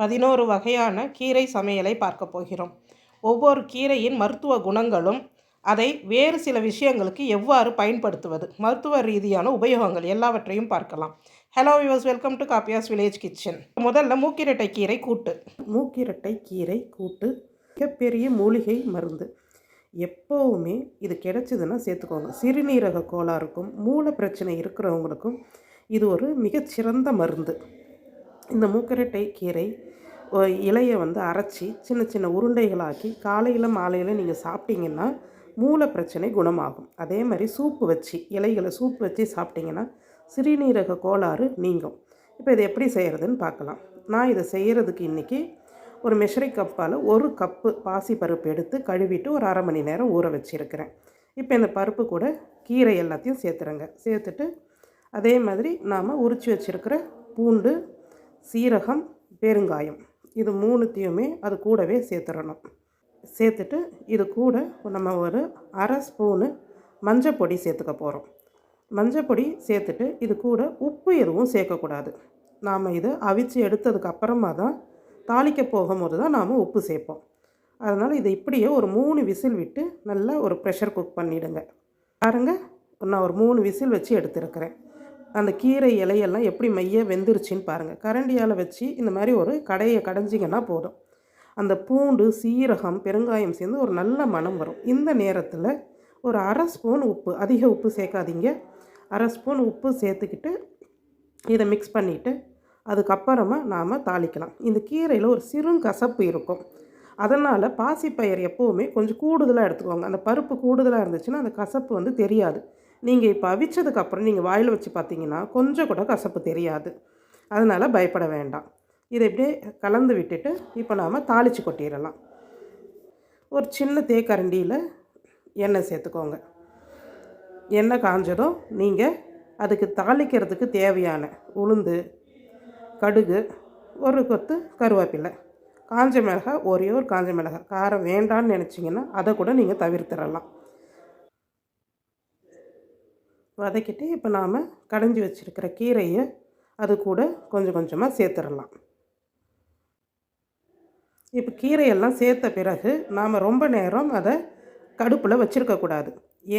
பதினோரு வகையான கீரை சமையலை பார்க்க போகிறோம். ஒவ்வொரு கீரையின் மருத்துவ குணங்களும் அதை வேறு சில விஷயங்களுக்கு எவ்வாறு பயன்படுத்துவது மருத்துவ ரீதியான உபயோகங்கள் எல்லாவற்றையும் பார்க்கலாம். Hello use welcome to Kappiyas village kitchen முதல்ல மூக்கிரட்டை கீரை கூட்டு. மூக்கிரட்டை கீரை கூட்டு. மிகப்பெரிய மூலிகை மருந்து. எப்போவுமே இது கிடைச்சதுன்னா சேர்த்துக்கோங்க. சிறுநீரக கோளாறுக்கும் மூல பிரச்சனை இருக்கிறவங்களுக்கும் இது ஒரு மிகச்சிறந்த மருந்து. இந்த மூக்கரட்டை கீரை இலையை வந்து அரைச்சி சின்ன சின்ன உருண்டைகளாக்கி காலையில் மாலையில் நீங்கள் சாப்பிட்டீங்கன்னா மூல பிரச்சனை குணமாகும். அதே மாதிரி சூப்பு வச்சு இலைகளை சூப்பு வச்சு சாப்பிட்டிங்கன்னா சிறுநீரக கோளாறு நீங்கும். இப்போ இதை எப்படி செய்கிறதுன்னு பார்க்கலாம். நான் இதை செய்கிறதுக்கு இன்றைக்கி ஒரு மெஷரி கப்பால் ஒரு கப்பு பாசி பருப்பு எடுத்து கழுவிட்டு ஒரு அரை மணி நேரம் ஊற வச்சுருக்கிறேன். இப்போ இந்த பருப்பு கூட கீரை எல்லாத்தையும் சேர்த்துறேங்க. சேர்த்துட்டு அதே மாதிரி நாம் உரித்து வச்சுருக்கிற பூண்டு சீரகம் பெருங்காயம் இது மூணுத்தையுமே அது கூடவே சேர்த்துடணும். சேர்த்துட்டு இது கூட நம்ம ஒரு அரை ஸ்பூனு மஞ்சள் பொடி சேர்த்துக்க போகிறோம் மஞ்சள் பொடி சேர்த்துட்டு இது கூட உப்பு எதுவும் சேர்க்கக்கூடாது. நாம் இதை அவிச்சு எடுத்ததுக்கு அப்புறமா தான் தாளிக்க போகும்போது தான் நாம் உப்பு சேர்ப்போம். அதனால் இதை இப்படியே ஒரு மூணு விசில் விட்டு நல்லா ஒரு ப்ரெஷர் குக் பண்ணிவிடுங்க பாருங்கள் நான் ஒரு மூணு விசில் வச்சு எடுத்துருக்கிறேன். அந்த கீரை இலையெல்லாம் எப்படி மைய வெந்துருச்சின்னு பாருங்கள் கரண்டியால் வச்சு இந்த மாதிரி ஒரு கடையை கடைஞ்சிங்கன்னா போதும். அந்த பூண்டு சீரகம் பெருங்காயம் சேர்ந்து ஒரு நல்ல மனம் வரும். இந்த நேரத்தில் ஒரு அரை ஸ்பூன் உப்பு அதிக உப்பு சேர்க்காதீங்க. அரை ஸ்பூன் உப்பு சேர்த்துக்கிட்டு இதை மிக்ஸ் பண்ணிவிட்டு அதுக்கப்புறமா நாம் தாளிக்கலாம். இந்த கீரையில் ஒரு சிறு கசப்பு இருக்கும். அதனால் பாசிப்பயிர் எப்போவுமே கொஞ்சம் கூடுதலாக எடுத்துக்கோங்க. அந்த பருப்பு கூடுதலாக இருந்துச்சுன்னா அந்த கசப்பு வந்து தெரியாது. நீங்கள் இப்போ அவிச்சதுக்கப்புறம் நீங்கள் வாயில் வச்சு பார்த்தீங்கன்னா கொஞ்சம் கூட கசப்பு தெரியாது. அதனால் பயப்பட வேண்டாம். இதை இப்படியே கலந்து விட்டுட்டு இப்போ நாம் தாளித்து கொட்டிடலாம். ஒரு சின்ன தேக்கரண்டியில் எண்ணெய் சேர்த்துக்கோங்க. எண்ணெய் காஞ்சதும் நீங்கள் அதுக்கு தாளிக்கிறதுக்கு தேவையான உளுந்து கடுகு ஒரு கொத்து கருவேப்பிலை காஞ்ச மிளகாய் ஒரே ஒரு காஞ்ச மிளகாய். காரம் வேண்டான்னு நினச்சிங்கன்னா அதை கூட நீங்கள் தவிர்த்திடலாம். வதக்கிட்டு இப்போ நாம் கடைஞ்சி வச்சுருக்கிற கீரையை அது கூட கொஞ்சம் கொஞ்சமாக சேர்த்துடலாம். இப்போ கீரையெல்லாம் சேர்த்த பிறகு நாம் ரொம்ப நேரம் அதை கடுப்பில் வச்சுருக்கக்கூடாது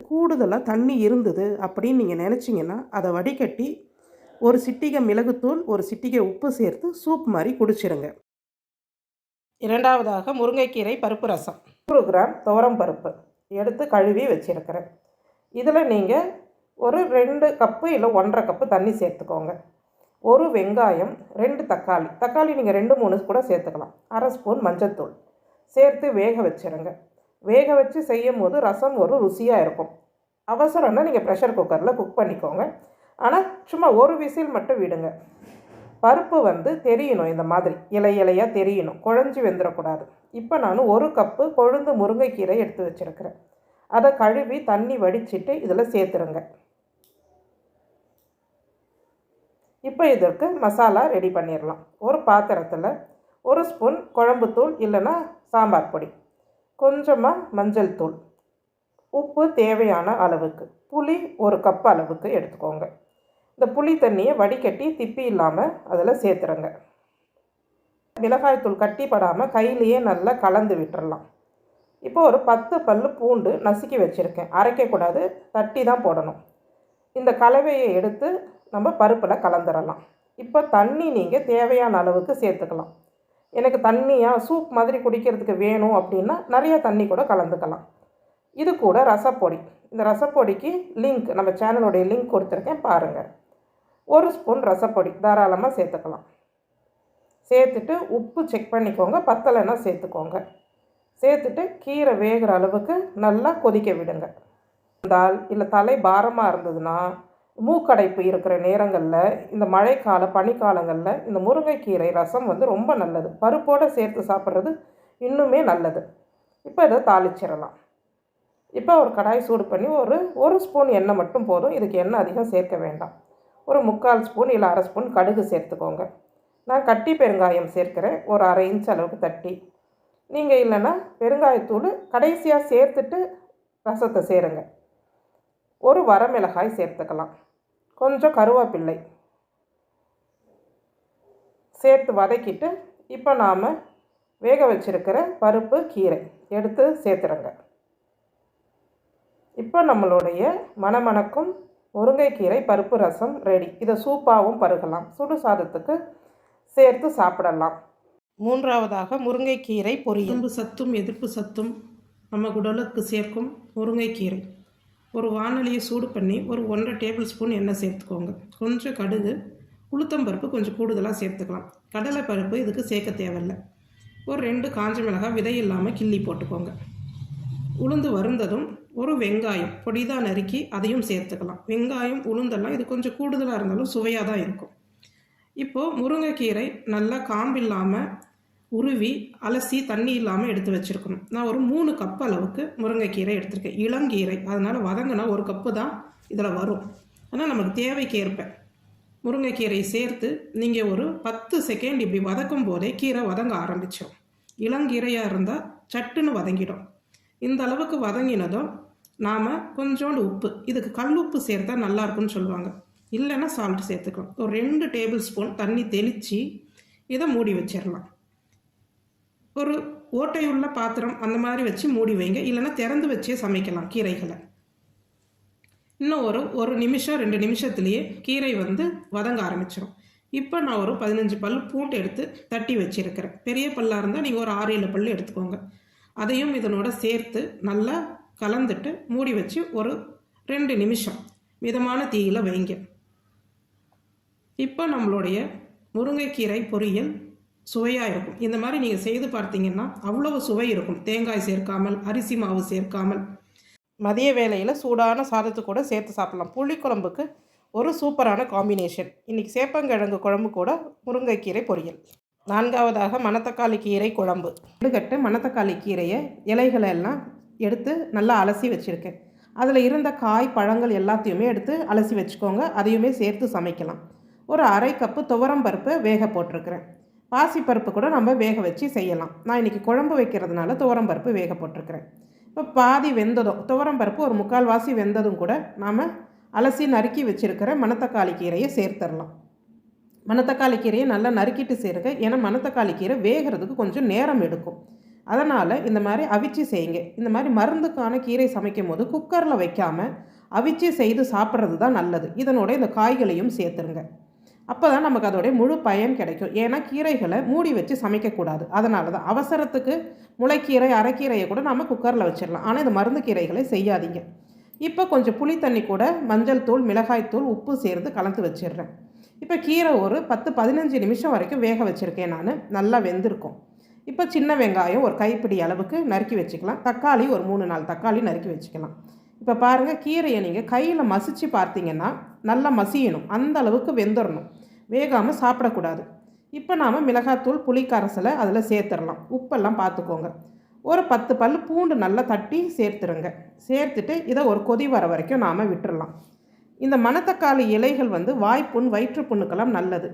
கூடுதலாக தண்ணி இருந்தது அப்படின்னு நீங்கள் நினச்சிங்கன்னா அதை வடிகட்டி ஒரு சிட்டிகை மிளகுத்தூள் ஒரு சிட்டிகை உப்பு சேர்த்து சூப் மாதிரி குடிச்சிருங்க. இரண்டாவதாக முருங்கைக்கீரை பருப்பு ரசம். நூறு கிராம் துவரம் பருப்பு எடுத்து கழுவி வச்சுருக்கிறேன். இதில் நீங்கள் ஒரு ரெண்டு கப்பு இல்லை ஒன்றரை கப்பு தண்ணி சேர்த்துக்கோங்க. ஒரு வெங்காயம் ரெண்டு தக்காளி. தக்காளி நீங்கள் ரெண்டு மூணு கூட சேர்த்துக்கலாம். அரை ஸ்பூன் மஞ்சத்தூள். சேர்த்து வேக வச்சுருங்க. வேக வச்சு செய்யும் போது ரசம் ஒரு ருசியாக இருக்கும். அவசரம்னா நீங்கள் ப்ரெஷர் குக்கரில் குக் பண்ணிக்கோங்க. ஆனால் சும்மா ஒரு விசில் மட்டும் விடுங்க. பருப்பு வந்து தெரியணும் இந்த மாதிரி. இலை இலையாக தெரியணும். குழஞ்சி வெந்துடக்கூடாது இப்போ நான் ஒரு கப்பு கொழுந்து முருங்கைக்கீரை எடுத்து வச்சுருக்கிறேன். அதை கழுவி தண்ணி வடிச்சிட்டு இதில் சேர்த்துருங்க. இப்போ இதற்கு மசாலா ரெடி பண்ணிடலாம். ஒரு பாத்திரத்தில் ஒரு ஸ்பூன் குழம்புத்தூள் இல்லைன்னா சாம்பார் பொடி. கொஞ்சமாக மஞ்சள் தூள். உப்பு தேவையான அளவுக்கு. புளி ஒரு கப் அளவுக்கு எடுத்துக்கோங்க. இந்த புளி தண்ணியை வடிகட்டி திப்பி இல்லாமல் அதில் சேர்த்துருங்க. மிளகாய்த்தூள் கட்டிப்படாமல் கையிலையே நல்லா கலந்து விட்டுறலாம். இப்போ ஒரு பத்து பல் பூண்டு நசுக்கி வச்சுருக்கேன். அரைக்கக்கூடாது தட்டி தான் போடணும். இந்த கலவையை எடுத்து நம்ம பருப்பில் கலந்துடலாம் இப்போ தண்ணி நீங்கள் தேவையான அளவுக்கு சேர்த்துக்கலாம். எனக்கு தண்ணியாக சூப் மாதிரி குடிக்கிறதுக்கு வேணும் அப்படின்னா நிறைய தண்ணி கூட கலந்துக்கலாம். இது கூட ரசப்பொடி. இந்த ரசப்பொடிக்கு லிங்க் நம்ம சேனலுடைய லிங்க் கொடுத்துருக்கேன் பாருங்கள் ஒரு ஸ்பூன் ரசப்பொடி தாராளமாக சேர்த்துக்கலாம். சேர்த்துட்டு உப்பு செக் பண்ணிக்கோங்க பத்தலைன்னா சேர்த்துக்கோங்க. சேர்த்துட்டு கீரை வேகிற அளவுக்கு நல்லா கொதிக்க விடுங்க. இருந்தால் இல்லை தலை பாரமாக இருந்ததுன்னா மூக்கடைப்பு இருக்கிற நேரங்களில் இந்த மழைக்கால பனிக்காலங்களில் இந்த முருங்கைக்கீரை ரசம் வந்து ரொம்ப நல்லது. பருப்போடு சேர்த்து சாப்பிட்றது இன்னுமே நல்லது. இப்போ இதை தாளிச்சிடலாம். இப்போ ஒரு கடாய் சூடு பண்ணி ஒரு ஒரு ஸ்பூன் எண்ணெய் மட்டும் போதும். இதுக்கு எண்ணெய் அதிகம் சேர்க்க வேண்டாம். ஒரு முக்கால் ஸ்பூன் இல்லை அரை ஸ்பூன் கடுகு சேர்த்துக்கோங்க. நான் கட்டி பெருங்காயம் சேர்க்குறேன். ஒரு அரை இன்ச் அளவுக்கு தட்டி. நீங்கள் இல்லைன்னா பெருங்காயத்தூள் கடைசியாக சேர்த்துட்டு ரசத்தை சேருங்க. ஒரு வரமிளகாய் சேர்த்துக்கலாம். கொஞ்சம் கருவேப்பிள்ளை சேர்த்து வதக்கிட்டு இப்போ நாம் வேக வச்சிருக்கிற பருப்பு கீரை எடுத்து சேர்த்துருங்க. இப்போ நம்மளுடைய மணமணக்கும் முருங்கைக்கீரை பருப்பு ரசம் ரெடி இதை சூப்பாகவும் பருகலாம். சுடு சாதத்துக்கு சேர்த்து சாப்பிடலாம். மூன்றாவதாக முருங்கைக்கீரை பொரியல். சத்தும் எதிர்ப்பு சத்தும் நம்ம உடலுக்கு சேர்க்கும் முருங்கைக்கீரை. ஒரு வானொலியை சூடு பண்ணி ஒரு ஒன்றரை டேபிள் ஸ்பூன் எண்ணெய் சேர்த்துக்கோங்க. கொஞ்சம் கடுகு உளுத்தம்பருப்பு கொஞ்சம் கூடுதலாக சேர்த்துக்கலாம். கடலை பருப்பு இதுக்கு சேர்க்க தேவையில்லை. ஒரு ரெண்டு காஞ்ச மிளகாய் விதை இல்லாமல் கிள்ளி போட்டுக்கோங்க. உளுந்து வருந்ததும் ஒரு வெங்காயம் பொடிதாக நறுக்கி அதையும் சேர்த்துக்கலாம். வெங்காயம் உளுந்தெல்லாம் இது கொஞ்சம் கூடுதலாக இருந்தாலும் சுவையாக தான் இருக்கும். இப்போது முருங்கைக்கீரை நல்லா காம்பில்லாமல் உருவி அலசி தண்ணி இல்லாமல் எடுத்து வச்சுருக்கணும். நான் ஒரு மூணு கப் அளவுக்கு முருங்கைக்கீரை எடுத்திருக்கேன். இளங்கீரை. அதனால் வதங்கினா ஒரு கப்பு தான் இதில் வரும். ஆனால் நமக்கு தேவைக்கு ஏற்ப முருங்கைக்கீரை சேர்த்து நீங்கள் ஒரு பத்து செகண்ட் இப்படி வதக்கும் போதே கீரை வதங்க ஆரம்பித்தோம் இளங்கீரையாக இருந்தால் சட்டுன்னு வதங்கிடும். இந்த அளவுக்கு வதங்கினதும் நாம் கொஞ்சோண்டு உப்பு. இதுக்கு கல் உப்பு சேர்த்தா நல்லாயிருக்குன்னு சொல்லுவாங்க. இல்லைன்னா சால்ட் சேர்த்துக்கலாம். ஒரு ரெண்டு டேபிள் ஸ்பூன் தண்ணி தெளித்து இதை மூடி வச்சிடலாம் ஒரு ஓட்டையுள்ள பாத்திரம் அந்த மாதிரி வச்சு மூடி வைங்க. இல்லைன்னா திறந்து வச்சே சமைக்கலாம் கீரைகளை. இன்னும் ஒரு ஒரு நிமிஷம் ரெண்டு நிமிஷத்துலேயே கீரை வந்து வதங்க ஆரம்பிச்சிடும் இப்போ நான் ஒரு பதினஞ்சு பல் பூண்டு எடுத்து தட்டி வச்சுருக்கிறேன். பெரிய பல்லாக இருந்தால் நீங்கள் ஒரு ஆறு ஏழு பல் எடுத்துக்கோங்க. அதையும் இதனோட சேர்த்து நல்லா கலந்துட்டு மூடி வச்சு ஒரு ரெண்டு நிமிஷம் மிதமான தீயில் வைங்க. இப்போ நம்மளுடைய முருங்கைக்கீரை பொரியல் சுவையாக இருக்கும். இந்த மாதிரி நீங்கள் செய்து பார்த்தீங்கன்னா அவ்வளவு சுவை இருக்கும். தேங்காய் சேர்க்காமல் அரிசி மாவு சேர்க்காமல். மதிய வேளையில் சூடான சாதத்து கூட சேர்த்து சாப்பிடலாம். புளிக்குழம்புக்கு ஒரு சூப்பரான காம்பினேஷன் இன்றைக்கி சேப்பங்கிழங்கு குழம்பு கூட முருங்கைக்கீரை பொரியல். நான்காவதாக மணத்தக்காளி கீரை குழம்பு. எடுக்கட்டு மணத்தக்காளி கீரையை இலைகளை எல்லாம் எடுத்து நல்லா அலசி வச்சுருக்கேன். அதில் இருந்த காய் பழங்கள் எல்லாத்தையுமே எடுத்து அலசி வச்சுக்கோங்க. அதையுமே சேர்த்து சமைக்கலாம். ஒரு அரை கப்பு துவரம் பருப்பு வேக போட்டிருக்கிறேன். பாசிப்பருப்பு கூட நம்ம வேக வச்சு செய்யலாம். நான் இன்றைக்கி குழம்பு வைக்கிறதுனால துவரம் பருப்பு வேக போட்டிருக்கிறேன். இப்போ பாதி வெந்ததும் துவரம் பருப்பு ஒரு முக்கால் வாசி வெந்ததும் கூட நாம் அலசி நறுக்கி வச்சுருக்கிற மணத்தக்காளி கீரையை சேர்த்துடலாம் மணத்தக்காளி கீரையை நல்லா நறுக்கிட்டு சேருங்க. ஏன்னா மணத்தக்காளி கீரை வேகிறதுக்கு கொஞ்சம் நேரம் எடுக்கும். அதனால் இந்த மாதிரி அவிச்சு செய்யுங்க. இந்த மாதிரி மருந்துக்கான கீரை சமைக்கும் போது குக்கரில் வைக்காமல் அவிச்சு செய்து சாப்பிட்றது தான் நல்லது. இதனோட இந்த காய்களையும் சேர்த்துருங்க. அப்போ தான் நமக்கு அதோடைய முழு பயன் கிடைக்கும். ஏன்னா கீரைகளை மூடி வச்சு சமைக்கக்கூடாது. அதனால தான் அவசரத்துக்கு முளைக்கீரை அரைக்கீரையை கூட நம்ம குக்கரில் வச்சிடலாம். ஆனால் இந்த மருந்து கீரைகளை செய்யாதீங்க. இப்போ கொஞ்சம் புளி தண்ணி கூட மஞ்சள் தூள் மிளகாய் தூள் உப்பு சேர்த்து கலந்து வச்சிடுறேன். இப்போ கீரை ஒரு பத்து பதினஞ்சு நிமிஷம் வரைக்கும் வேக வச்சுருக்கேன் நான். நல்லா வெந்திருக்கும். இப்போ சின்ன வெங்காயம் ஒரு கைப்பிடி அளவுக்கு நறுக்கி வச்சுக்கலாம். தக்காளி ஒரு மூணு நாலு தக்காளி நறுக்கி வச்சுக்கலாம். இப்போ பாருங்கள் கீரையை நீங்கள் கையில் மசித்து பார்த்தீங்கன்னா நல்லா மசியணும். அந்த அளவுக்கு வெந்துடணும் வேகாமல் சாப்பிடக்கூடாது. இப்போ நாம் மிளகாத்தூள் புளிக்கரசலை அதில் சேர்த்துடலாம். உப்பெல்லாம் பார்த்துக்கோங்க. ஒரு பத்து பல் பூண்டு நல்லா தட்டி சேர்த்துருங்க. சேர்த்துட்டு இதை ஒரு கொதி வர வரைக்கும் நாம் விட்டுடலாம் இந்த மணத்தக்காளி இலைகள் வந்து வாய்ப்புண் வயிற்றுப்புண்ணுக்கெல்லாம் நல்லது.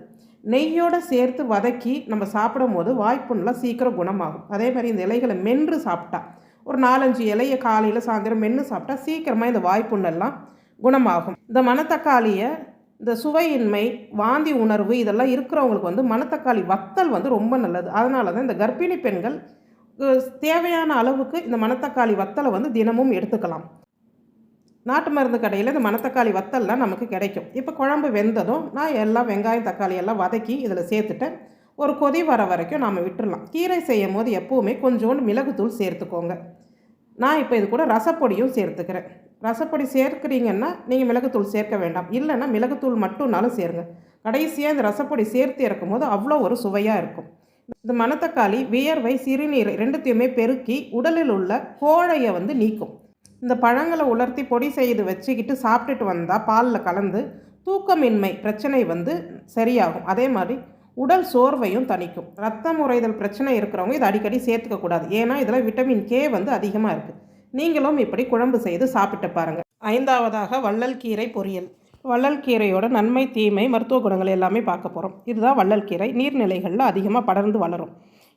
நெய்யோடு சேர்த்து வதக்கி நம்ம சாப்பிடும் போது வாய்ப்புண்ணெலாம் சீக்கிரம் குணமாகும். அதே மாதிரி இந்த இலைகளை மென்று சாப்பிட்டா ஒரு நாலஞ்சு இலையை காலையில் சாயந்தரம் மென்று சாப்பிட்டா சீக்கிரமாக இந்த வாய்ப்புண்ணெல்லாம் குணமாகும். இந்த மணத்தக்காளியை இந்த சுவையின்மை வாந்தி உணர்வு இதெல்லாம் இருக்கிறவங்களுக்கு வந்து மணத்தக்காளி வத்தல் வந்து ரொம்ப நல்லது. அதனால தான் இந்த கர்ப்பிணி பெண்கள் தேவையான அளவுக்கு இந்த மணத்தக்காளி வத்தலை வந்து தினமும் எடுத்துக்கலாம். நாட்டு மருந்து கடையில் இந்த மணத்தக்காளி வத்தல்லாம் நமக்கு கிடைக்கும். இப்போ குழம்பு வெந்ததும் நான் எல்லாம் வெங்காயம் தக்காளி எல்லாம் வதக்கி இதில் சேர்த்துட்டேன் ஒரு கொதி வர வரைக்கும் நாம் விட்டுடலாம் கீரை செய்யும் போது எப்போவுமே கொஞ்சோண்டு மிளகுத்தூள் சேர்த்துக்கோங்க. நான் இப்போ இது கூட ரசப்பொடியும் சேர்த்துக்கிறேன். ரசப்பொடி சேர்க்குறீங்கன்னா நீங்கள் மிளகுத்தூள் சேர்க்க வேண்டாம். இல்லைன்னா மிளகுத்தூள் மட்டும்னாலும் சேருங்க. கடைசியாக இந்த ரசப்பொடி சேர்த்து இறக்கும் போது அவ்வளோ ஒரு சுவையாக இருக்கும். இந்த மணத்தக்காளி வியர்வை சிறுநீர் ரெண்டுத்தையுமே பெருக்கி உடலில் உள்ள கோழையை வந்து நீக்கும். இந்த பழங்களை உலர்த்தி பொடி செய்து வச்சுக்கிட்டு சாப்பிட்டுட்டு வந்தால் பாலில் கலந்து தூக்கமின்மை பிரச்சனை வந்து சரியாகும். அதே மாதிரி உடல் சோர்வையும் தணிக்கும். ரத்தம் உறைதல் பிரச்சனை இருக்கிறவங்க இதை அடிக்கடி சேர்த்துக்கக்கூடாது ஏன்னா இதில் விட்டமின் கே வந்து அதிகமாக இருக்குது நீங்களும் இப்படி குழம்பு செய்து சாப்பிட்டு பாருங்கள் ஐந்தாவதாக வள்ளல் கீரை பொரியல். வள்ளல் கீரையோட நன்மை தீமை மருத்துவ குணங்கள் எல்லாமே பார்க்க போகிறோம் இதுதான் வள்ளல் கீரை. நீர்நிலைகளில் அதிகமாக படர்ந்து வளரும்.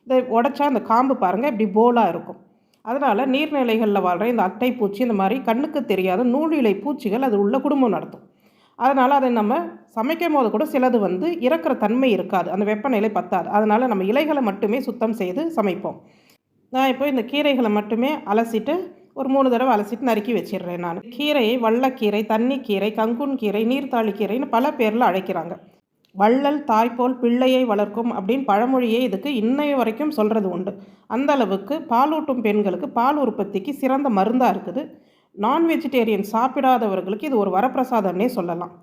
இதை உடச்சா அந்த காம்பு பாருங்கள் இப்படி போலாக இருக்கும். அதனால் நீர்நிலைகளில் வாழ்கிற இந்த அட்டை பூச்சி இந்த மாதிரி கண்ணுக்கு தெரியாத நூலிலை பூச்சிகள் அது உள்ள குடும்பம் நடத்தும். அதனால் அதை நம்ம சமைக்கும் போது கூட சிலது வந்து இறக்குற தன்மை இருக்காது. அந்த வெப்பநிலை பத்தாது. அதனால் நம்ம இலைகளை மட்டுமே சுத்தம் செய்து சமைப்போம். நான் இப்போ இந்த கீரைகளை மட்டுமே அலசிட்டு ஒரு மூணு தடவை அலசிட்டு நறுக்கி வச்சிடுறேன் நான். கீரையை வள்ளக்கீரை தண்ணிக்கீரை கங்குன் கீரை நீர்த்தாளி கீரைன்னு பல பேரில் அழைக்கிறாங்க. வள்ளல் தாய்ப்போல் பிள்ளையை வளர்க்கும் அப்படின்னு பழமொழியே இதுக்கு இன்னைய வரைக்கும் சொல்கிறது உண்டு. அந்த அளவுக்கு பாலூட்டும் பெண்களுக்கு பால் உற்பத்திக்கு சிறந்த மருந்தாக இருக்குது. நான் வெஜிடேரியன் சாப்பிடாதவர்களுக்கு இது ஒரு வரப்பிரசாதம்னே சொல்லலாம்.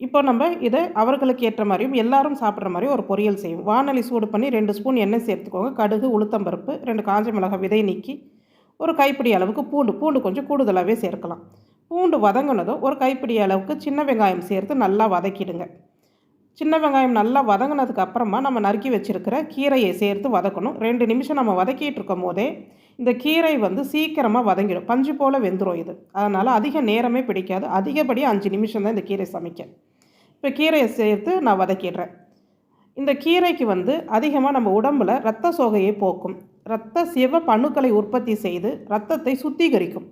இப்போ நம்ம இதை அவர்களுக்கு ஏற்ற மாதிரியும் எல்லாரும் சாப்பிட்ற மாதிரியும் ஒரு பொரியல் செய்யும் வானொலி சூடு பண்ணி ரெண்டு ஸ்பூன் எண்ணெய் சேர்த்துக்கோங்க. கடுகு உளுத்தம்பருப்பு ரெண்டு காஞ்ச மிளகாய் விதை நீக்கி ஒரு கைப்பிடி அளவுக்கு பூண்டு பூண்டு கொஞ்சம் கூடுதலாகவே சேர்க்கலாம். பூண்டு வதங்கினதும் ஒரு கைப்பிடி அளவுக்கு சின்ன வெங்காயம் சேர்த்து நல்லா வதக்கிடுங்க. சின்ன வெங்காயம் நல்லா வதங்கினதுக்கு அப்புறமா நம்ம நறுக்கி வச்சுருக்கிற கீரையை சேர்த்து வதக்கணும். ரெண்டு நிமிஷம் நம்ம வதக்கிட்டு இருக்கும் போதே இந்த கீரை வந்து சீக்கிரமாக வதங்கிடும். பஞ்சு போல் வெந்துடும் இது. அதனால் அதிக நேரமே பிடிக்காது. அதிகப்படியாக அஞ்சு நிமிஷம் தான் இந்த கீரை சமைக்க. இப்போ கீரையை சேர்த்து நான் வதக்கிடுறேன். இந்த கீரைக்கு வந்து அதிகமாக நம்ம உடம்பில் ரத்த சோகையை போக்கும். இரத்த சிவ பணுக்களை உற்பத்தி செய்து இரத்தத்தை சுத்திகரிக்கும்.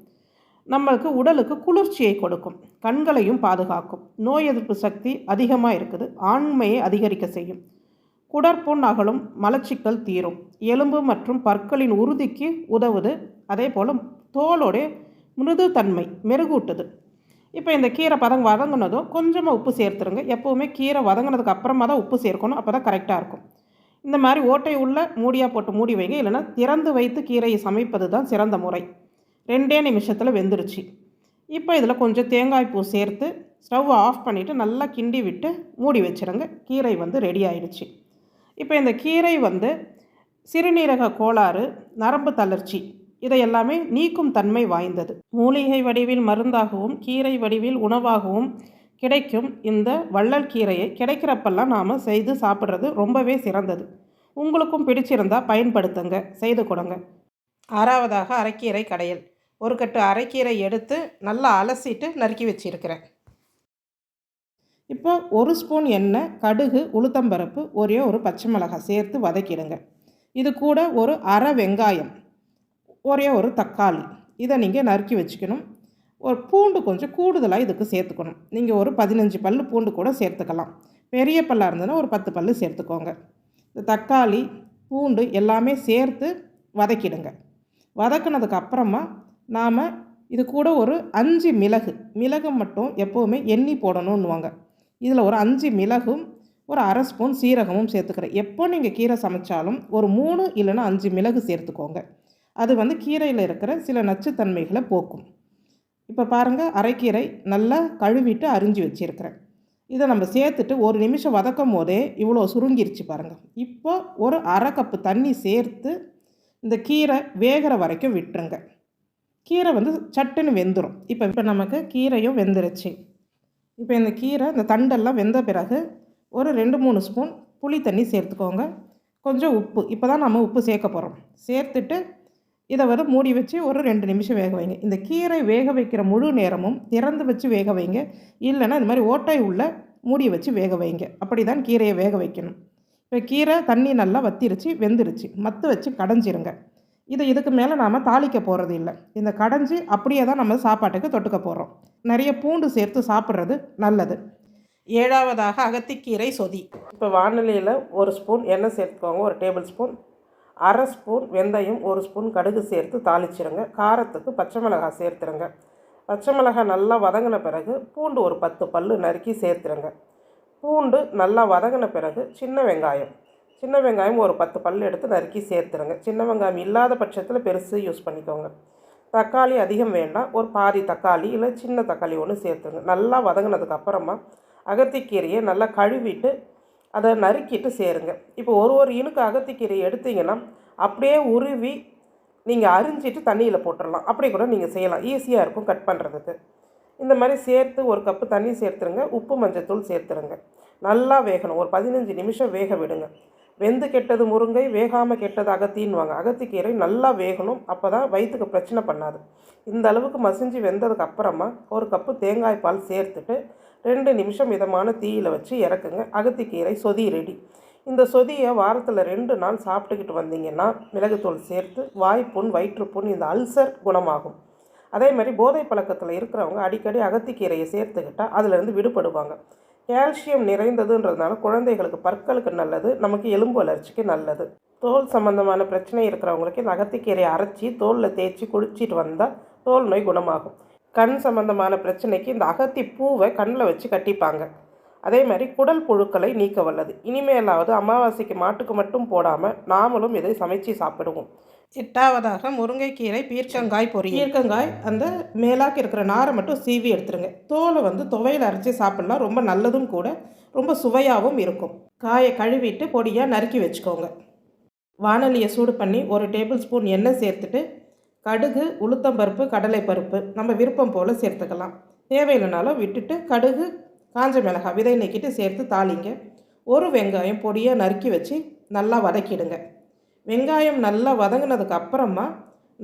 நம்மளுக்கு உடலுக்கு குளிர்ச்சியை கொடுக்கும். கண்களையும் பாதுகாக்கும். நோய் எதிர்ப்பு சக்தி அதிகமாக இருக்குது. ஆண்மையை அதிகரிக்க செய்யும். குடற்புண் அகலும் மலச்சிக்கல் தீரும். எலும்பு மற்றும் பற்களின் உறுதிக்கு உதவுது. அதே போல் தோலோடைய மிருதுத்தன்மை மெருகூட்டுது. இப்போ இந்த கீரை பதங்க வதங்கினதும் கொஞ்சமாக உப்பு சேர்த்துருங்க. எப்போவுமே கீரை வதங்கினதுக்கு அப்புறமா தான் உப்பு சேர்க்கணும். அப்போ தான் கரெக்டாக இருக்கும். இந்த மாதிரி ஓட்டை உள்ள மூடியாக போட்டு மூடி வைங்க. இல்லைன்னா திறந்து வைத்து கீரையை சமைப்பது தான் சிறந்த முறை. ரெண்டே நிமிஷத்தில் வெந்துருச்சு. இப்போ இதில் கொஞ்சம் தேங்காய் பூ சேர்த்து ஸ்டவ் ஆஃப் பண்ணிவிட்டு நல்லா கிண்டி விட்டு மூடி வச்சுருங்க. கீரை வந்து ரெடி ஆயிடுச்சு. இப்போ இந்த கீரை வந்து சிறுநீரக கோளாறு நரம்பு தளர்ச்சி இதை எல்லாமே நீக்கும் தன்மை வாய்ந்தது. மூலிகை வடிவில் மருந்தாகவும் கீரை வடிவில் உணவாகவும் கிடைக்கும். இந்த வள்ளல் கீரையை கிடைக்கிறப்பெல்லாம் நாம் செய்து சாப்பிட்றது ரொம்பவே சிறந்தது. உங்களுக்கும் பிடிச்சிருந்தா பயன்படுத்துங்க. செய்து கொடுங்க. ஆறாவதாக அரைக்கீரை கடையல். ஒரு கட்டு அரைக்கீரை எடுத்து நல்லா அலசிட்டு நறுக்கி வச்சிருக்கிறேன். இப்போ ஒரு ஸ்பூன் எண்ணெய் கடுகு உளுத்தம்பருப்பு ஒரே ஒரு பச்சை மிளகாய் சேர்த்து வதக்கிடுங்க. இது கூட ஒரு அரை வெங்காயம் ஒரே ஒரு தக்காளி. இதை நீங்கள் நறுக்கி வச்சுக்கணும். ஒரு பூண்டு கொஞ்சம் கூடுதலாக இதுக்கு சேர்த்துக்கணும். நீங்கள் ஒரு பதினஞ்சு பல் பூண்டு கூட சேர்த்துக்கலாம். பெரிய பல்லாக இருந்ததுன்னா ஒரு பத்து பல் சேர்த்துக்கோங்க. இந்த தக்காளி பூண்டு எல்லாமே சேர்த்து வதக்கிடுங்க. வதக்கினதுக்கு அப்புறமா நாம் இது கூட ஒரு அஞ்சு மிளகு மிளகு மட்டும் எப்போவுமே எண்ணி போடணுன்னுவாங்க இதில் ஒரு அஞ்சு மிளகும் ஒரு அரை ஸ்பூன் சீரகமும் சேர்த்துக்கிறேன். எப்போ நீங்கள் கீரை சமைச்சாலும் ஒரு மூணு இல்லைன்னா அஞ்சு மிளகு சேர்த்துக்கோங்க. அது வந்து கீரையில் இருக்கிற சில நச்சுத்தன்மைகளை போக்கும். இப்போ பாருங்கள் அரைக்கீரை நல்லா கழுவிட்டு அரிஞ்சு வச்சுருக்கிறேன். இதை நம்ம சேர்த்துட்டு ஒரு நிமிஷம் வதக்கும் போதே இவ்வளோ சுருங்கிருச்சு பாருங்கள் இப்போ ஒரு அரை கப்பு தண்ணி சேர்த்து இந்த கீரை வேகிற வரைக்கும் விட்டுருங்க. கீரை வந்து சட்டுன்னு வெந்துடும் இப்போ இப்போ நமக்கு கீரையும் வெந்துருச்சு. இப்போ இந்த கீரை இந்த தண்டெல்லாம் வெந்த பிறகு ஒரு ரெண்டு மூணு ஸ்பூன் புளி தண்ணி சேர்த்துக்கோங்க. கொஞ்சம் உப்பு. இப்போ தான் நம்ம உப்பு சேர்க்க போகிறோம் சேர்த்துட்டு இதை வந்து மூடி வச்சு ஒரு ரெண்டு நிமிஷம் வேக வைங்க. இந்த கீரை வேக வைக்கிற முழு நேரமும் திறந்து வச்சு வேக வைங்க. இல்லைன்னா இந்த மாதிரி ஓட்டை உள்ள மூடி வச்சு வேக வைங்க. அப்படி தான் கீரையை வேக வைக்கணும். இப்போ கீரை தண்ணி நல்லா வத்திருச்சு வெந்துருச்சு. மத்து வச்சு கடைஞ்சிருங்க. இதை இதுக்கு மேலே நாம் தாளிக்க போகிறது இல்லை. இந்த கடைஞ்சி அப்படியே தான் நம்ம சாப்பாட்டுக்கு தொட்டுக்க போகிறோம் நிறைய பூண்டு சேர்த்து சாப்பிட்றது நல்லது. ஏழாவதாக அகத்திக்கீரை சொதி. இப்போ வானிலையில் ஒரு ஸ்பூன் எண்ணெய் சேர்த்துக்கோங்க. ஒரு டேபிள் ஸ்பூன். அரை ஸ்பூன் வெந்தயம் ஒரு ஸ்பூன் கடுகு சேர்த்து தாளிச்சிருங்க. காரத்துக்கு பச்சை மிளகாய் சேர்த்துருங்க. பச்சை மிளகாய் நல்லா வதங்கின பிறகு பூண்டு ஒரு பத்து பல் நறுக்கி சேர்த்துருங்க. பூண்டு நல்லா வதங்கின பிறகு சின்ன வெங்காயம். சின்ன வெங்காயம் ஒரு பத்து பல் எடுத்து நறுக்கி சேர்த்துருங்க. சின்ன வெங்காயம் இல்லாத பட்சத்தில் பெருசு யூஸ் பண்ணிக்கோங்க. தக்காளி அதிகம் வேண்டாம் ஒரு பாதி தக்காளி இல்லை சின்ன தக்காளி ஒன்று சேர்த்துருங்க. நல்லா வதங்கினதுக்கு அப்புறமா அகத்திக்கீரையை நல்லா கழுவிட்டு அதை நறுக்கிட்டு சேருங்க. இப்போ ஒரு ஒரு இனுக்கு அகத்திக்கீரையை எடுத்தீங்கன்னா அப்படியே உருவி நீங்கள் அரிஞ்சிட்டு தண்ணியில் போட்டுடலாம் அப்படி கூட நீங்கள் செய்யலாம். ஈஸியாக இருக்கும் கட் பண்ணுறதுக்கு இந்த மாதிரி சேர்த்து ஒரு கப்பு தண்ணி சேர்த்துருங்க. உப்பு மஞ்சத்தூள் சேர்த்துருங்க. நல்லா வேகணும். ஒரு பதினஞ்சு நிமிஷம் வேக விடுங்க. வெந்து கெட்டது முருங்கை வேகாமல் கெட்டது அகத்தின்வாங்க அகத்திக்கீரை நல்லா வேகணும். அப்போ தான் வயிற்றுக்கு பிரச்சனை பண்ணாது. இந்த அளவுக்கு மசிஞ்சு வெந்ததுக்கு அப்புறமா ஒரு கப்பு தேங்காய் பால் சேர்த்துட்டு ரெண்டு நிமிஷம் மிதமான தீயில் வச்சு இறக்குங்க. அகத்திக்கீரை சொதி ரெடி. இந்த சொதியை வாரத்தில் ரெண்டு நாள் சாப்பிட்டுக்கிட்டு வந்தீங்கன்னா மிளகுத்தூள் சேர்த்து வாய்ப்புண் வயிற்றுப்புண் இந்த அல்சர் குணமாகும். அதே மாதிரி போதை பழக்கத்தில் இருக்கிறவங்க அடிக்கடி அகத்திக்கீரையை சேர்த்துக்கிட்டால் அதிலிருந்து விடுபடுவாங்க. கால்சியம் நிறைந்ததுன்றதுனால குழந்தைகளுக்கு பற்களுக்கு நல்லது நமக்கு எலும்பு வளர்ச்சிக்கு நல்லது. தோல் சம்மந்தமான பிரச்சனை இருக்கிறவங்களுக்கு இந்த அகத்திக்கீரையை அரைச்சி தோலில் தேய்ச்சி குளிச்சிட்டு வந்தால் தோல் நோய் குணமாகும். கண் சம்மந்தமான பிரச்சனைக்கு இந்த அகத்தி பூவை கண்ணில் வச்சு கட்டிப்பாங்க. அதே மாதிரி குடல் புழுக்களை நீக்க வல்லது. இனிமேலாவது அமாவாசைக்கு மாட்டுக்கு மட்டும் போடாமல் நாமளும் இதை சமைச்சு சாப்பிடுவோம். எட்டாவதாக முருங்கைக்கீரை பீர்க்கங்காய் பொரி பீர்க்கங்காய் அந்த மேலாக்கு இருக்கிற நாரை மட்டும் சீவி எடுத்துருங்க. தோலை வந்து துவையில் அரைச்சி சாப்பிட்லாம். ரொம்ப நல்லதும் கூட. ரொம்ப சுவையாகவும் இருக்கும். காயை கழுவிட்டு பொடியாக நறுக்கி வச்சுக்கோங்க. வானலியை சூடு பண்ணி ஒரு டேபிள் ஸ்பூன் எண்ணெய் சேர்த்துட்டு கடுகு உளுத்தம்பருப்பு கடலைப்பருப்பு நம்ம விருப்பம் போல் சேர்த்துக்கலாம். தேவையில்லைனாலும் விட்டுட்டு கடுகு காஞ்ச மிளகாய் விதை நீக்கிட்டு சேர்த்து தாளிங்க. ஒரு வெங்காயம் பொடியாக நறுக்கி வச்சு நல்லா வதக்கிடுங்க. வெங்காயம் நல்லா வதங்கினதுக்கு அப்புறமா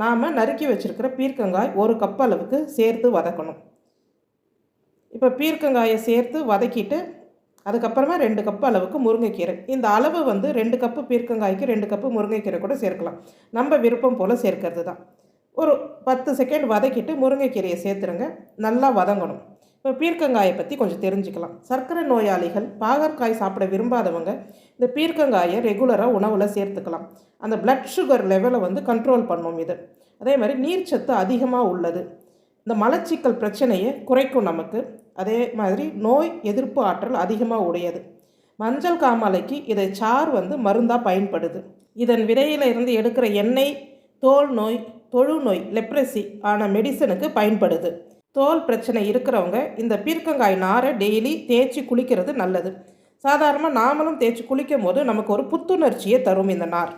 நாம் நறுக்கி வச்சுருக்கிற பீர்க்கங்காய் ஒரு கப் அளவுக்கு சேர்த்து வதக்கணும். இப்போ பீர்க்கங்காயை சேர்த்து வதக்கிட்டு அதுக்கப்புறமா ரெண்டு கப்பு அளவுக்கு முருங்கைக்கீரை. இந்த அளவு வந்து ரெண்டு கப்பு பீர்க்கங்காய்க்கு ரெண்டு கப்பு முருங்கைக்கீரை கூட சேர்க்கலாம். நம்ம விருப்பம் போல் சேர்க்கறது தான் ஒரு பத்து செகண்ட் வதக்கிட்டு முருங்கைக்கீரையை சேர்த்துருங்க. நல்லா வதங்கணும். இப்போ பீர்க்கங்காயை பற்றி கொஞ்சம் தெரிஞ்சுக்கலாம். சர்க்கரை நோயாளிகள் பாகற்காய் சாப்பிட விரும்பாதவங்க இந்த பீர்க்கங்காயை ரெகுலராக உணவில் சேர்த்துக்கலாம். அந்த பிளட் சுகர் லெவலை வந்து கண்ட்ரோல் பண்ணும் இது. அதே மாதிரி நீர்ச்சத்து அதிகமாக உள்ளது. இந்த மலச்சிக்கல் பிரச்சனையை குறைக்கும் நமக்கு. அதே மாதிரி நோய் எதிர்ப்பு ஆற்றல் அதிகமாக உடையது. மஞ்சள் காமாலைக்கு இதை சார் வந்து மருந்தாக பயன்படுது. இதன் விதையிலிருந்து எடுக்கிற எண்ணெய் தோல் நோய் தொழு நோய் லெப்ரசி ஆன மெடிசனுக்கு பயன்படுது. தோல் பிரச்சனை இருக்கிறவங்க இந்த பீர்க்கங்காய் நாரை டெய்லி தேய்ச்சி குளிக்கிறது நல்லது. சாதாரணமாக நாமளும் தேய்ச்சி குளிக்கும் போது நமக்கு ஒரு புத்துணர்ச்சியை தரும் இந்த நார்.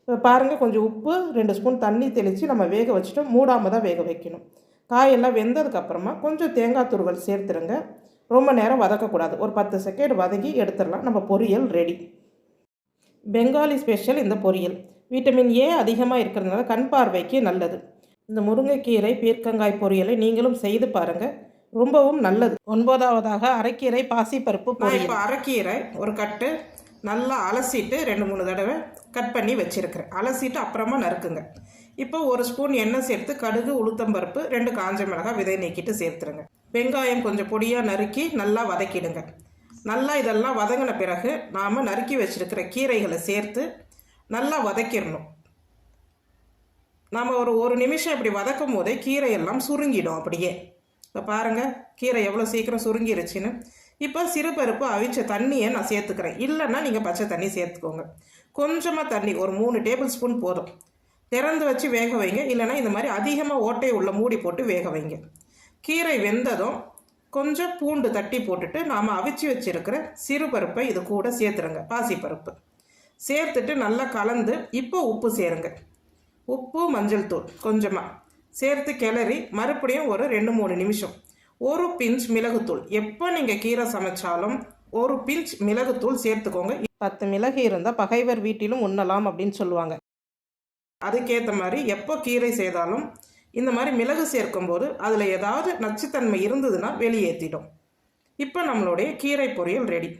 இப்போ பாருங்கள் கொஞ்சம் உப்பு ரெண்டு ஸ்பூன் தண்ணி தெளித்து நம்ம வேக வச்சுட்டு மூடாமல் தான் வேக வைக்கணும். காயெல்லாம் வெந்ததுக்கப்புறமா கொஞ்சம் தேங்காய் துருவல் சேர்த்துருங்க. ரொம்ப நேரம் வதக்கக்கூடாது. ஒரு பத்து செகண்ட் வதங்கி எடுத்துடலாம். நம்ம பொரியல் ரெடி பெங்காலி ஸ்பெஷல் இந்த பொரியல். விட்டமின் ஏ அதிகமாக இருக்கிறதுனால கண் பார்வைக்கு நல்லது. இந்த முருங்கைக்கீரை பீர்க்கங்காய் பொரியலை நீங்களும் செய்து பாருங்கள் ரொம்பவும் நல்லது. ஒன்பதாவதாக அரைக்கீரை பாசிப்பருப்பு பொரியல். இப்போ அரைக்கீரை ஒரு கட்டு நல்லா அலசிட்டு ரெண்டு மூணு தடவை கட் பண்ணி வச்சுருக்கிறேன். அலசிட்டு அப்புறமா நறுக்குங்க. இப்போ ஒரு ஸ்பூன் எண்ணெய் சேர்த்து கடுகு உளுத்தம்பருப்பு ரெண்டு காஞ்ச மிளகாய் விதை நீக்கிட்டு சேர்த்துருங்க. வெங்காயம் கொஞ்சம் பொடியாக நறுக்கி நல்லா வதக்கிடுங்க. நல்லா இதெல்லாம் வதங்கின பிறகு நாம் நறுக்கி வச்சுருக்கிற கீரைகளை சேர்த்து நல்லா வதக்கிடணும். நாம் ஒரு ஒரு நிமிஷம் இப்படி வதக்கும் போதே கீரையெல்லாம் சுருங்கிடும் அப்படியே. இப்போ பாருங்கள் கீரை எவ்வளோ சீக்கிரம் சுருங்கிருச்சுன்னு. இப்போ சிறுபருப்பு அவிச்ச தண்ணியை நான் சேர்த்துக்கிறேன். இல்லைன்னா நீங்கள் பச்சை தண்ணி சேர்த்துக்கோங்க. கொஞ்சமாக தண்ணி ஒரு மூணு டேபிள் ஸ்பூன் போதும். திறந்து வச்சு வேக வைங்க. இல்லைன்னா இந்த மாதிரி அதிகமாக ஓட்டை உள்ள மூடி போட்டு வேக வைங்க. கீரை வெந்ததும் கொஞ்சம் பூண்டு தட்டி போட்டுட்டு நாம் அவிச்சு வச்சுருக்கிற சிறுபருப்பை இது கூட சேர்த்துருங்க. பாசிப்பருப்பு. சேர்த்துட்டு நல்லா கலந்து இப்போ உப்பு சேருங்க. உப்பு மஞ்சள் தூள் கொஞ்சமாக சேர்த்து கிளறி மறுபடியும் ஒரு ரெண்டு மூணு நிமிஷம். ஒரு பிஞ்ச் மிளகுத்தூள். எப்போ நீங்கள் கீரை சமைச்சாலும் ஒரு பிஞ்ச் மிளகுத்தூள் சேர்த்துக்கோங்க. பத்து மிளகு இருந்தால் பகைவர் வீட்டிலும் உண்ணலாம் அப்படின்னு சொல்லுவாங்க. அதுக்கேற்ற மாதிரி எப்போ கீரை செய்தாலும் இந்த மாதிரி மிளகு சேர்க்கும்போது அதில் ஏதாவது நச்சுத்தன்மை இருந்ததுன்னா வெளியேற்றிடும் இப்போ நம்மளுடைய கீரை பொரியல் ரெடி.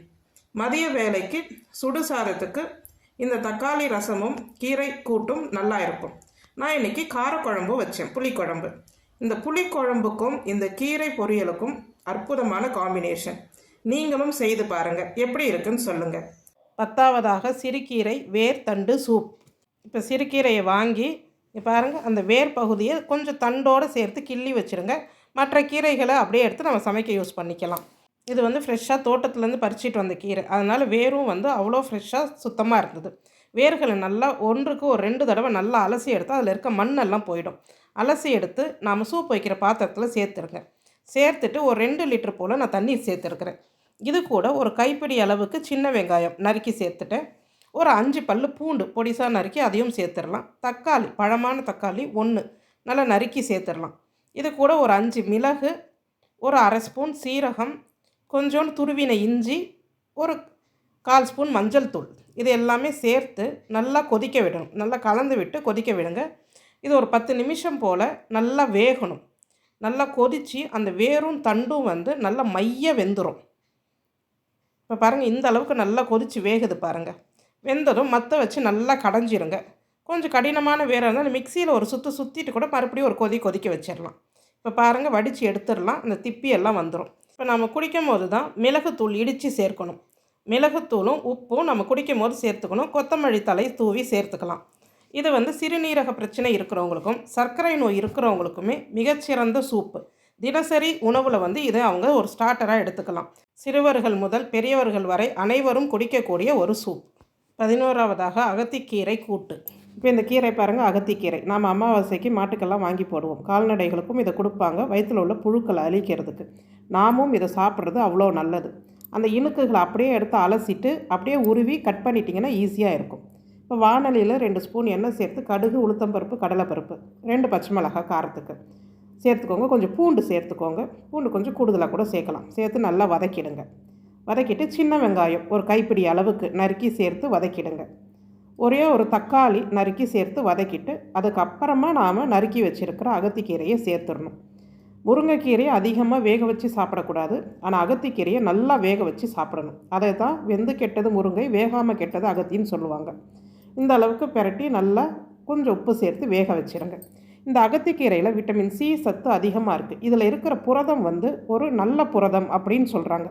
மதிய வேலைக்கு சுடுசாரத்துக்கு இந்த தக்காளி ரசமும் கீரை கூட்டும் நல்லா இருக்கும். நான் இன்றைக்கி காரக்குழம்பு வச்சேன் புளிக்குழம்பு. இந்த புளிக்குழம்புக்கும் இந்த கீரை பொரியலுக்கும் அற்புதமான காம்பினேஷன் நீங்களும் செய்து பாருங்கள் எப்படி இருக்குன்னு சொல்லுங்கள் பத்தாவதாக சிறுகீரை வேர் தண்டு சூப் இப்போ சிறுகீரையை வாங்கி பாருங்கள் அந்த வேர் பகுதியை கொஞ்சம் தண்டோடு சேர்த்து கிள்ளி வச்சுருங்க. மற்ற கீரைகளை அப்படியே எடுத்து நம்ம சமைக்க யூஸ் பண்ணிக்கலாம். இது வந்து ஃப்ரெஷ்ஷாக தோட்டத்துலேருந்து பறிச்சிட்டு வந்த கீரை. அதனால் வேரும் வந்து அவ்வளோ ஃப்ரெஷ்ஷாக சுத்தமாக இருந்தது. வேர்களை நல்லா ஒன்றுக்கு ஒரு ரெண்டு தடவை நல்லா அலசி எடுத்து அதில் இருக்க மண்ணெல்லாம் போயிடும். அலசி எடுத்து நாம் சூப் வைக்கிற பாத்திரத்தில் சேர்த்துருங்க. சேர்த்துட்டு ஒரு ரெண்டு லிட்டர் போல் நான் தண்ணீர் சேர்த்துருக்குறேன். இது கூட ஒரு கைப்பிடி அளவுக்கு சின்ன வெங்காயம் நறுக்கி சேர்த்துட்டேன். ஒரு அஞ்சு பல் பூண்டு பொடிசாக நறுக்கி அதையும் சேர்த்துடலாம். தக்காளி பழமான தக்காளி ஒன்று நல்லா நறுக்கி சேர்த்துடலாம். இது கூட ஒரு அஞ்சு மிளகு ஒரு அரை ஸ்பூன் சீரகம் கொஞ்சோண்டு துருவின இஞ்சி ஒரு கால் ஸ்பூன் மஞ்சள் தூள். இது எல்லாமே சேர்த்து நல்லா கொதிக்க விடணும். நல்லா கலந்து விட்டு கொதிக்க விடுங்க. இது ஒரு பத்து நிமிஷம் போல் நல்லா வேகணும். நல்லா கொதித்து அந்த வேரும் தண்டும் வந்து நல்லா மைய வெந்துடும் இப்போ பாருங்கள் இந்த அளவுக்கு நல்லா கொதித்து வேகுது பாருங்கள் வெந்ததும் மற்ற வச்சு நல்லா கடைஞ்சிருங்க. கொஞ்சம் கடினமான வேராக இருந்தால் அந்த மிக்சியில் ஒரு சுற்று சுற்றிட்டு கூட மறுபடியும் ஒரு கொதி கொதிக்க வச்சிடலாம் இப்போ பாருங்கள் வடித்து எடுத்துடலாம் அந்த திப்பி எல்லாம் வந்துடும் இப்போ நம்ம குடிக்கும் போது தான் மிளகுத்தூள் இடித்து சேர்க்கணும். மிளகுத்தூளும் உப்பும் நம்ம குடிக்கும் போது சேர்த்துக்கணும். கொத்தமல்லி தலை தூவி சேர்த்துக்கலாம். இது வந்து சிறுநீரக பிரச்சனை இருக்கிறவங்களுக்கும் சர்க்கரை நோய் இருக்கிறவங்களுக்குமே மிகச்சிறந்த சூப்பு. தினசரி உணவில் வந்து இதை அவங்க ஒரு ஸ்டார்டராக எடுத்துக்கலாம். சிறுவர்கள் முதல் பெரியவர்கள் வரை அனைவரும் குடிக்கக்கூடிய ஒரு சூப். பதினோராவதாக அகத்திக்கீரை கூட்டு. இப்போ இந்த கீரை பாருங்கள் அகத்திக்கீரை. நாம் அமாவாசைக்கு மாட்டுக்கெல்லாம் வாங்கி போடுவோம். கால்நடைகளுக்கும் இதை கொடுப்பாங்க. வயிற்றில் உள்ள புழுக்களை அழிக்கிறதுக்கு. நாமும் இதை சாப்பிட்றது அவ்வளோ நல்லது. அந்த இனுக்குகளை அப்படியே எடுத்து அலசிட்டு அப்படியே உருவி கட் பண்ணிட்டீங்கன்னா ஈஸியாக இருக்கும். இப்போ வானலியில் ரெண்டு ஸ்பூன் எண்ணெய் சேர்த்து கடுகு உளுத்தம்பருப்பு கடலைப்பருப்பு ரெண்டு பச்சை மிளகாய் காரத்துக்கு சேர்த்துக்கோங்க. கொஞ்சம் பூண்டு சேர்த்துக்கோங்க. பூண்டு கொஞ்சம் கூடுதலாக கூட சேர்க்கலாம். சேர்த்து நல்லா வதக்கிடுங்க. வதக்கிட்டு சின்ன வெங்காயம் ஒரு கைப்பிடி அளவுக்கு நறுக்கி சேர்த்து வதக்கிடுங்க. ஒரே ஒரு தக்காளி நறுக்கி சேர்த்து வதக்கிட்டு அதுக்கப்புறமா நாம் நறுக்கி வச்சுருக்கிற அகத்திக்கீரையை சேர்த்துடணும். முருங்கைக்கீரையை அதிகமாக வேக வச்சு சாப்பிடக்கூடாது. ஆனால் அகத்திக்கீரையை நல்லா வேக வச்சு சாப்பிடணும். அதை தான் வெந்து கெட்டது முருங்கை வேகாமல் கெட்டது அகத்தின்னு சொல்லுவாங்க. இந்த அளவுக்கு பெரட்டி நல்லா கொஞ்சம் உப்பு சேர்த்து வேக வச்சுருங்க. இந்த அகத்திக்கீரையில் விட்டமின் சி சத்து அதிகமாக இருக்குது இதில் இருக்கிற புரதம் வந்து ஒரு நல்ல புரதம் அப்படின்னு சொல்கிறாங்க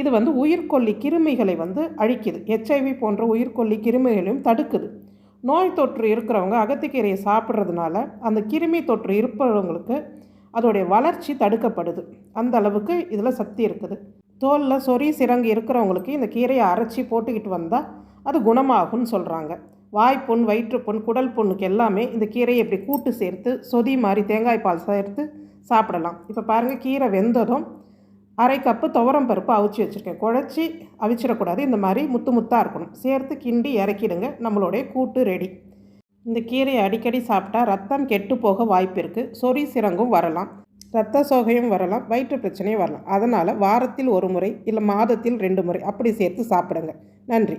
இது வந்து உயிர்கொல்லி கிருமிகளை வந்து அழிக்குது. ஹெச்ஐவி போன்ற உயிர்கொல்லி கிருமிகளையும் தடுக்குது. நோய் தொற்று இருக்கிறவங்க அகத்திக்கீரையை சாப்பிட்றதுனால அந்த கிருமி தொற்று இருப்பவங்களுக்கு அதோடைய வளர்ச்சி தடுக்கப்படுது. அந்த அளவுக்கு இதில் சக்தி இருக்குது. தோலில் சொறி சிறங்கு இருக்கிறவங்களுக்கு இந்த கீரையை அரைச்சி போட்டுக்கிட்டு வந்தால் அது குணமாகும்னு சொல்கிறாங்க வாய்ப்புண் வயிற்றுப்புண் குடல் புண்ணுக்கு எல்லாமே இந்த கீரையை இப்படி கூட்டு சேர்த்து சொதி மாதிரி தேங்காய் பால் சேர்த்து சாப்பிடலாம். இப்போ பாருங்கள் கீரை வெந்ததும் அரை கப்பு துவரம் பருப்பு அவிச்சு வச்சுருக்கேன். குழச்சி அவிச்சிடக்கூடாது. இந்த மாதிரி முத்து முத்தாக இருக்கணும். சேர்த்து கிண்டி இறக்கிடுங்க. நம்மளுடைய கூட்டு ரெடி இந்த கீரையை அடிக்கடி சாப்பிட்டா ரத்தம் கெட்டு போக வாய்ப்பு இருக்குது சொறி சிரங்கும் வரலாம். ரத்த சோகையும் வரலாம். வயிற்று பிரச்சனையும் வரலாம். அதனால் வாரத்தில் ஒரு முறை இல்லை மாதத்தில் ரெண்டு முறை அப்படி சேர்த்து சாப்பிடுங்க. நன்றி.